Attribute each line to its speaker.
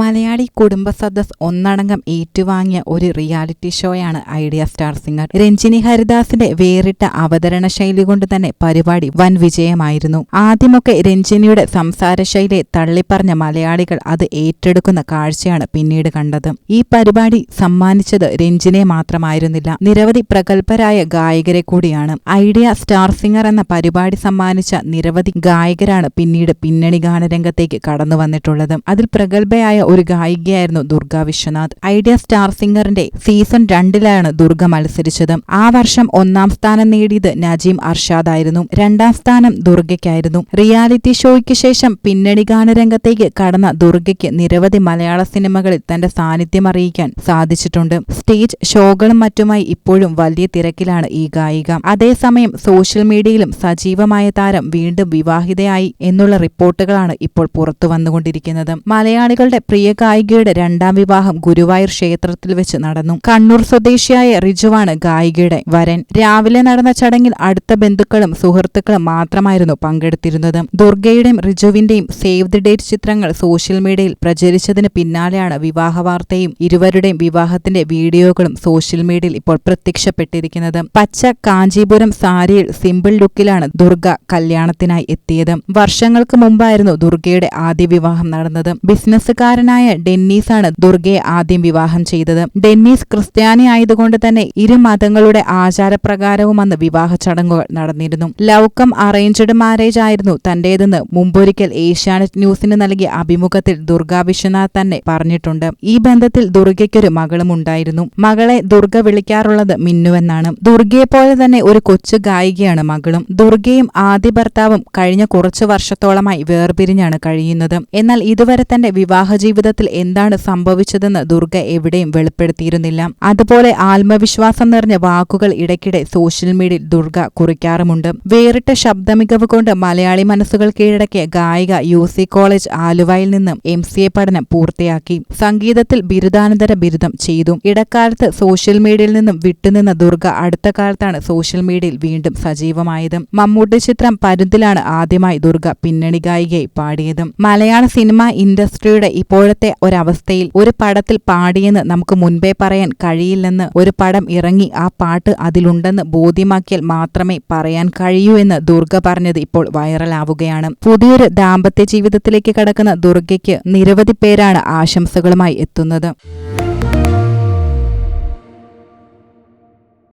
Speaker 1: മലയാളി കുടുംബ സദസ് ഒന്നടങ്കം ഏറ്റുവാങ്ങിയ ഒരു റിയാലിറ്റി ഷോയാണ് ഐഡിയ സ്റ്റാർ സിംഗർ. രഞ്ജിനി ഹരിദാസിന്റെ വേറിട്ട അവതരണ ശൈലി കൊണ്ട് തന്നെ പരിപാടി വൻ വിജയമായിരുന്നു. ആദ്യമൊക്കെ രഞ്ജിനിയുടെ സംസാര ശൈലിയെ തള്ളിപ്പറഞ്ഞ മലയാളികൾ അത് ഏറ്റെടുക്കുന്ന കാഴ്ചയാണ് പിന്നീട് കണ്ടത്. ഈ പരിപാടി സമ്മാനിച്ചത് രഞ്ജിനെ മാത്രമായിരുന്നില്ല നിരവധി പ്രഗത്ഭരായ ഗായകരെ കൂടിയാണ്. ഐഡിയ സ്റ്റാർ സിംഗർ എന്ന പരിപാടി സമ്മാനിച്ച നിരവധി ഗായകരാണ് പിന്നീട് പിന്നണി ഗാനരംഗത്തേക്ക് കടന്നു വന്നിട്ടുള്ളത് അതിൽ പ്രഗത്ഭയായ ഒരു ഗായികയായിരുന്നു ദുർഗ വിശ്വനാഥ്. ഐഡിയ സ്റ്റാർ സിംഗറിന്റെ സീസൺ രണ്ടിലാണ് ദുർഗ മത്സരിച്ചത്. ആ വർഷം ഒന്നാം സ്ഥാനം നേടിയത് നജീം അർഷാദ് ആയിരുന്നു. രണ്ടാം സ്ഥാനം ദുർഗയ്ക്കായിരുന്നു. റിയാലിറ്റി ഷോയ്ക്ക് ശേഷം പിന്നണി ഗാനരംഗത്തേക്ക് കടന്ന ദുർഗയ്ക്ക് നിരവധി മലയാള സിനിമകളിൽ തന്റെ സാന്നിധ്യം അറിയിക്കാൻ സാധിച്ചിട്ടുണ്ട്. സ്റ്റേജ് ഷോകളും മറ്റുമായി ഇപ്പോഴും വലിയ തിരക്കിലാണ് ഈ ഗായിക. അതേസമയം സോഷ്യൽ മീഡിയയിലും സജീവമായ താരം വീണ്ടും വിവാഹിതയായി എന്നുള്ള റിപ്പോർട്ടുകളാണ് ഇപ്പോൾ പുറത്തു വന്നുകൊണ്ടിരിക്കുന്നത് മലയാളികളുടെ പ്രിയ ഗായികയുടെ രണ്ടാം വിവാഹം ഗുരുവായൂർ ക്ഷേത്രത്തിൽ വെച്ച് നടന്നു. കണ്ണൂർ സ്വദേശിയായ റിജുവാണ് ഗായികയുടെ വരൻ. രാവിലെ നടന്ന ചടങ്ങിൽ അടുത്ത ബന്ധുക്കളും സുഹൃത്തുക്കളും മാത്രമായിരുന്നു പങ്കെടുത്തിരുന്നത്. ദുർഗയുടെയും റിജുവിന്റെയും സേവ് ദി ഡേറ്റ് ചിത്രങ്ങൾ സോഷ്യൽ മീഡിയയിൽ പ്രചരിച്ചതിന് പിന്നാലെയാണ് വിവാഹ വാർത്തയും ഇരുവരുടെയും വിവാഹത്തിന്റെ വീഡിയോകളും സോഷ്യൽ മീഡിയയിൽ ഇപ്പോൾ പ്രത്യക്ഷപ്പെട്ടിരിക്കുന്നത്. പച്ച കാഞ്ചീപുരം സാരിയിൽ സിമ്പിൾ ലുക്കിലാണ് ദുർഗ കല്യാണത്തിനായി എത്തിയത്. വർഷങ്ങൾക്ക് മുമ്പായിരുന്നു ദുർഗയുടെ ആദ്യ വിവാഹം നടന്നത്. ബിസിനസ്സുകാരനായ ഡെന്നീസാണ് ദുർഗയെ ആദ്യം വിവാഹം ചെയ്തത്. ഡെന്നീസ് ക്രിസ്ത്യാനി ആയതുകൊണ്ട് തന്നെ ഇരു മതങ്ങളുടെ ആചാരപ്രകാരവും അന്ന് വിവാഹ ചടങ്ങുകൾ നടന്നിരുന്നു. ലൗക്കം അറേഞ്ച്ഡ് മാരേജ് ആയിരുന്നു തന്റേതെന്ന് മുമ്പൊരിക്കൽ ഏഷ്യാനെറ്റ് ന്യൂസിന് നൽകിയ അഭിമുഖത്തിൽ ദുർഗ വിശ്വനാഥ് തന്നെ പറഞ്ഞിട്ടുണ്ട്. ഈ ബന്ധത്തിൽ ദുർഗയ്ക്കൊരു മകളും ഉണ്ടായിരുന്നു. മകളെ ദുർഗ വിളിക്കാറുള്ളത് മിന്നുവെന്നാണ്. ദുർഗയെ പോലെ തന്നെ ഒരു കൊച്ചു ഗായികയാണ് മകളും. ദുർഗയും ആദ്യ ഭർത്താവും കഴിഞ്ഞ കുറച്ചു വർഷത്തോളമായി വേർപിരിഞ്ഞാണ് കഴിയുന്നത്. എന്നാൽ ഇതുവരെ തന്റെ വിവാഹ ജീവിതത്തിൽ എന്താണ് സംഭവിച്ചതെന്ന് ദുർഗ എവിടെയും വെളിപ്പെടുത്തിയിരുന്നില്ല. അതുപോലെ ആത്മവിശ്വാസം നിറഞ്ഞ വാക്കുകൾ ഇടയ്ക്കിടെ സോഷ്യൽ മീഡിയയിൽ ദുർഗ കുറിക്കാറുമുണ്ട്. വേറിട്ട ശബ്ദമികവ് കൊണ്ട് മലയാളി മനസ്സുകൾ കീഴടക്കിയ ഗായിക യു സി കോളേജ് ആലുവയിൽ നിന്നും എം സി എ പഠനം പൂർത്തിയാക്കി. സംഗീതത്തിൽ ബിരുദാനന്തര ബിരുദം ചെയ്തു. ഇടക്കാലത്ത് സോഷ്യൽ മീഡിയയിൽ നിന്നും വിട്ടുനിന്ന ദുർഗ അടുത്ത കാലത്താണ് സോഷ്യൽ മീഡിയയിൽ വീണ്ടും സജീവമായത്. മമ്മൂട്ടി ചിത്രം പരുന്തിലാണ് ആദ്യമായി ദുർഗ പിന്നണി ഗായികയായി പാടിയത്. മലയാള സിനിമ ഇൻഡസ്ട്രിയുടെ ഇപ്പോഴത്തെ ഒരവസ്ഥയിൽ ഒരു പടത്തിൽ പാടിയെന്ന് നമുക്ക് മുൻപേ പറയാൻ കഴിയില്ലെന്ന് ഒരു പടം ഇറങ്ങി ആ പാട്ട് അതിലുണ്ടെന്ന് ബോധ്യമാക്കിയാൽ മാത്രമേ പറയാൻ കഴിയൂ എന്ന് ദുർഗ പറഞ്ഞത് ഇപ്പോൾ വൈറലാവുകയാണ്. പുതിയൊരു ദാമ്പത്യ ജീവിതത്തിലേക്ക് കടക്കുന്ന ദുർഗയ്ക്ക് നിരവധി പേരാണ് ആശംസകളുമായി എത്തുന്നത്.